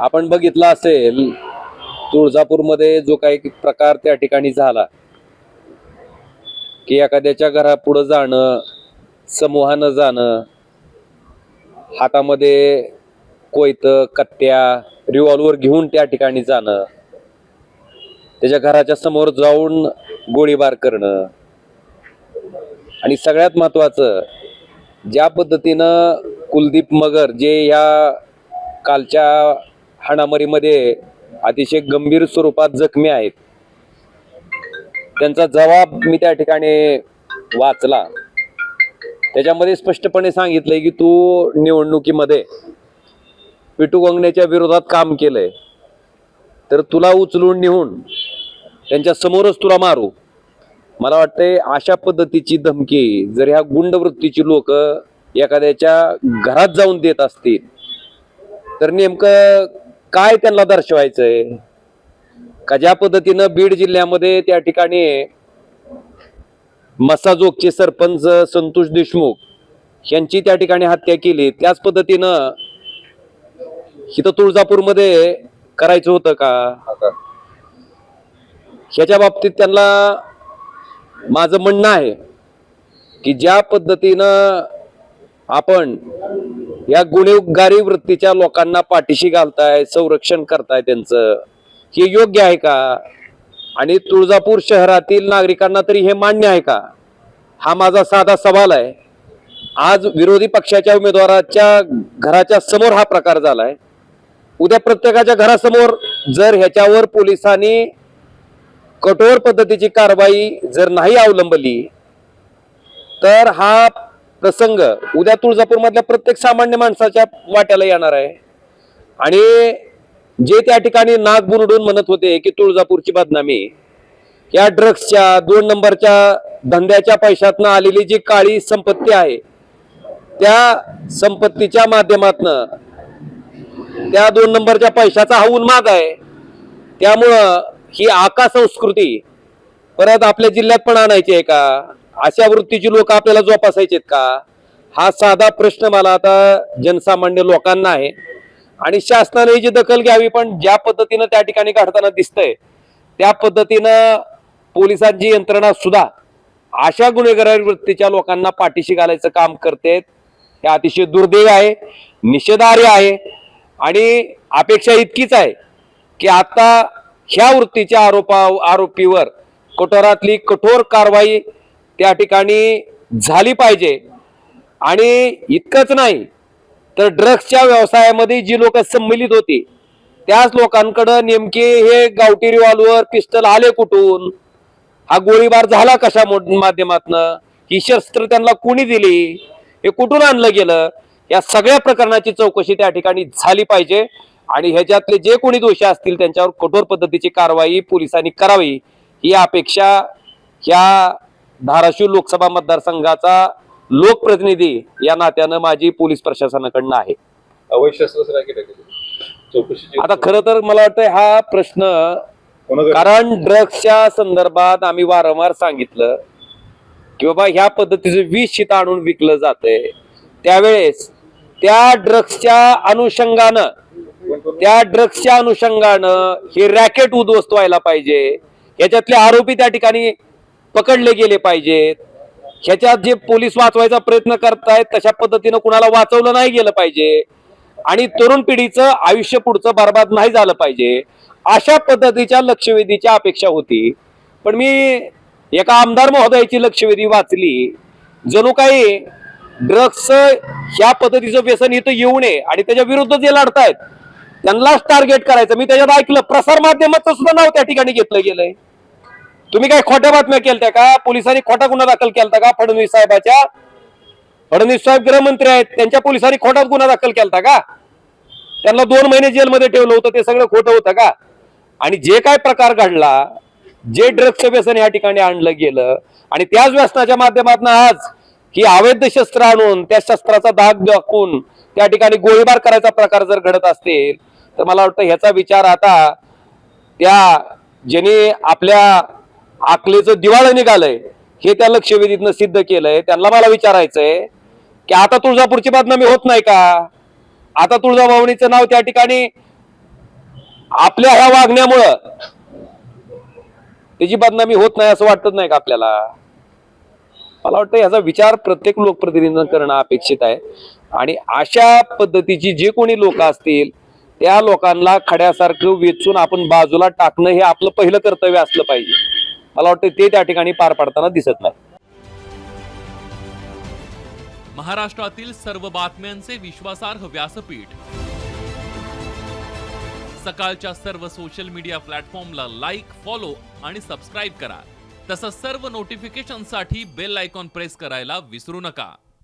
आपण बघितलं असेल तुळजापूरमध्ये जो काही प्रकार त्या ठिकाणी झाला की एखाद्याच्या घरापुढं जाणं समूहानं जाणं हातामध्ये कोयत कत्त्या रिव्हॉल्वर घेऊन त्या ठिकाणी जाणं त्याच्या घराच्या समोर जाऊन गोळीबार करणं आणि सगळ्यात महत्वाचं ज्या पद्धतीनं कुलदीप मगर जे या कालच्या हाणामारीमध्ये अतिशय गंभीर स्वरूपात जखमी आहेत. त्यांचा जबाब मी त्या ठिकाणी वाचला. त्याच्यामध्ये स्पष्टपणे सांगितलंय की तू निवडणुकीमध्ये पिटू गंगण्याच्या विरोधात काम केलंय. तर तुला उचलून नेऊन त्यांच्या समोरच तुला मारू. मला वाटतंय अशा पद्धतीची धमकी जर ह्या गुंड वृत्तीची लोक एखाद्याच्या घरात जाऊन देत असतील तर नेमकं काय त्यांना दर्शवायचंय? का ज्या पद्धतीनं बीड जिल्ह्यामध्ये त्या ठिकाणी मसाजोगचे सरपंच संतोष देशमुख यांची त्या ठिकाणी हत्या केली त्याच पद्धतीनं इथं तुळजापूरमध्ये करायचं होतं का? ह्याच्या बाबतीत त्यांना माझं म्हणणं आहे की ज्या पद्धतीनं आपण या गुन्हेगारी वृत्तीच्या लोकांना पाठीशी घालताय संरक्षण करताय त्यांचं. हे योग्य आहे का? आणि तुळजापूर शहरातील नागरिकांना तरी हे मान्य आहे का? हा माझा साधा सवाल आहे. आज विरोधी पक्षाच्या उमेदवाराच्या घराच्या समोर हा प्रकार झालाय. उद्या प्रत्येकाच्या घरासमोर जर ह्याच्यावर पोलिसांनी कठोर पद्धतीची कारवाई जर नाही अवलंबली तर हा प्रसंग. उद्या तुळजापूर मधल्या प्रत्येक सामान्य माणसाच्या वाट्याला येणार आहे. आणि जे त्या ठिकाणी नाक बुरडून म्हणत होते की तुळजापूरची बदनामी या ड्रग्सच्या दोन नंबरच्या धंद्याच्या पैशातनं आलेली जी काळी संपत्ती आहे त्या संपत्तीच्या माध्यमातनं त्या दोन नंबरच्या पैशाचा हा उन्माद आहे. त्यामुळं ही आका संस्कृती परत आपल्या जिल्ह्यात पण आणायची आहे का? अशा वृत्तीची लोक आपल्याला जोपासायचे का? हा साधा प्रश्न मला आता जनसामान्य लोकांना आहे. आणि शासनाने जी दखल घ्यावी पण ज्या पद्धतीनं त्या ठिकाणी घडताना दिसतंय त्या पद्धतीनं पोलिसांची यंत्रणा सुद्धा अशा गुन्हेगारी वृत्तीच्या लोकांना पाठीशी घालायचं काम करते हे अतिशय दुर्दैव आहे निषेधार्ह आहे. आणि अपेक्षा इतकीच आहे की आता ह्या वृत्तीच्या आरोपा आरोपीवर कठोरातली कठोर कारवाई त्या ठिकाणी झाली पाहिजे. आणि इतकंच नाही तर ड्रग्सच्या व्यवसायामध्ये जी लोक संमिलित होती त्याच लोकांकडं नेमके हे गावठी रिव्हॉल्वर पिस्टल आले कुठून? हा गोळीबार झाला कशा माध्यमातनं? ही शस्त्र त्यांना कोणी दिली? हे कुठून आणलं गेलं? या सगळ्या प्रकरणाची चौकशी त्या ठिकाणी झाली पाहिजे. आणि ह्याच्यातले जे कोणी दोषी असतील त्यांच्यावर कठोर पद्धतीची कारवाई पोलिसांनी करावी ही अपेक्षा ह्या धाराशिव लोकसभा मतदारसंघाचा लोकप्रतिनिधी या नात्यानं माझी पोलीस प्रशासनाकडनं आहे आता खरं तर मला वाटतं हा प्रश्न? कारण ड्रग्सच्या संदर्भात आम्ही वारंवार सांगितलं की बाबा ह्या पद्धतीचं विष शित आणून विकलं जातंय त्यावेळेस त्या ड्रग्सच्या अनुषंगानं? त्या ड्रग्सच्या अनुषंगानं हे रॅकेट उद्ध्वस्त व्हायला पाहिजे ह्याच्यातले आरोपी त्या ठिकाणी पकडले गेले पाहिजेत. ह्याच्यात जे पोलीस वाचवायचा प्रयत्न करतायत तशा पद्धतीनं कुणाला वाचवलं नाही गेलं पाहिजे. आणि तरुण पिढीचं आयुष्य पुढचं बर्बाद नाही झालं पाहिजे. अशा पद्धतीच्या लक्षवेधीच्या अपेक्षा होती. पण मी एका आमदार महोदयाची लक्षवेधी वाचली. जणू काही ड्रग्स ह्या पद्धतीचं व्यसन इथं येऊ नये आणि त्याच्या विरुद्ध जे लढतायत त्यांनाच टार्गेट करायचं. मी त्याच्यात ऐकलं प्रसार माध्यमाचं सुद्धा नाव त्या ठिकाणी घेतलं गेलंय. तुम्ही काय खोट्या बातम्या केल्या का? पोलिसांनी खोटा गुन्हा दाखल केला का? फडणवीस साहेबाच्या? फडणवीस साहेब गृहमंत्री आहेत. त्यांच्या पोलिसांनी खोटा गुन्हा दाखल केला का? त्यांना दोन महिने जेलमध्ये ठेवलं होतं. ते सगळं खोटं होतं का? आणि जे काय प्रकार घडला जे ड्रग्सचं व्यसन या ठिकाणी आणलं गेलं आणि त्याच व्यसनाच्या माध्यमातून आज ही अवैध शस्त्र आणून त्या शस्त्राचा दाग दाखवून त्या ठिकाणी गोळीबार करायचा प्रकार जर घडत असतील तर मला वाटतं ह्याचा विचार आता त्या ज्यांनी आपल्या आकलेचं दिवाळं निघालंय. हे त्या लक्षवेधीतनं सिद्ध केलंय. त्यांना मला विचारायचंय की आता तुळजापूरची बदनामी होत नाही का? आता तुळजाभवानीचं नाव त्या ठिकाणी आपल्या ह्या वागण्यामुळं त्याची बदनामी होत नाही असं वाटत नाही का आपल्याला? मला वाटतं याचा विचार प्रत्येक लोकप्रतिनिधीनं करणं अपेक्षित आहे. आणि अशा पद्धतीची जे कोणी लोक असतील त्या लोकांना खड्यासारखं वेचून आपण बाजूला टाकणं हे आपलं पहिलं कर्तव्य असलं पाहिजे. मला वाटतं ते त्या ठिकाणी पार पाडताना दिसत नाही. महाराष्ट्रातील सर्व बातम्यांचे विश्वासार्ह व्यासपीठ. सकाळच्या सर्व सोशल मीडिया प्लॅटफॉर्मला लाईक फॉलो आणि सबस्क्राईब करा. तसंच सर्व नोटिफिकेशनसाठी बेल आयकॉन प्रेस करायला विसरू नका.